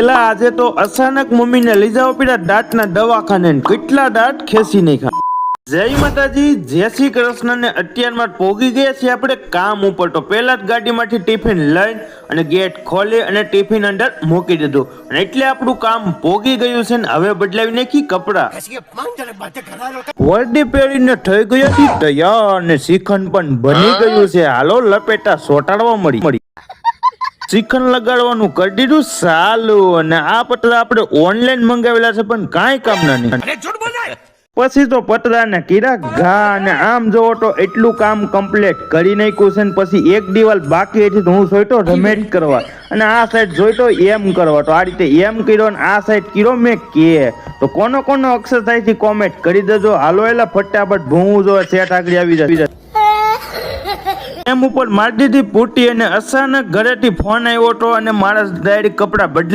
એલા આજે તો અચાનક મમ્મીને લઈ જાવ પડ્યા દાંતના દવાખાને કેટલા દાંત ખેંચી નાખ્યા. જય માતાજી, જય શ્રી કૃષ્ણ ને અત્યારમાં પોગી ગયા છીએ આપણે કામ ઉપર. તો પહેલા જ ગાડીમાંથી ટિફિન લઈને અને ગેટ ખોલી અને ટિફિન અંદર મૂકી દીધું. અને એટલે આપણું કામ પોગી ગયું છે ને હવે બદલાવી નાખી કપડા. વર્દી પહેરીને થઈ ગયા તૈયાર ને શ્રીખંડ પણ બની ગયું છે. હાલો, લપેટા સોટાડવા મળી. શ્રીખંડ લગાડવાનું કરી દીધું સાલું અને આ પતરા આપણે ઓનલાઈન મંગાવેલા છે પણ કાંઈ કામના નહીં પછી તો પતરા ને કીરા ઘા અને આમ જોવો તો એટલું કામ કમ્પ્લીટ કરી નાખ્યું છે ને પછી એક દિવાલ બાકી હતી તો હું જોઈતો રમેટ કરવા અને આ સાઈડ જોઈતો એમ કરવા. તો આ રીતે એમ કર્યો ને આ સાઈડ કર્યો મેં કે તો કોનો કોનો અક્ષર થાય છે કોમેન્ટ કરી દેજો. હાલો એલા ફટાફટ ભૂવું જો સેટ આગળ આવી જાય એમ ઉપર દીધી પૂટી અને અચાનક ઘરેથી ફોન આવ્યો હતો અને મારા ડાયરી કપડાં બદલા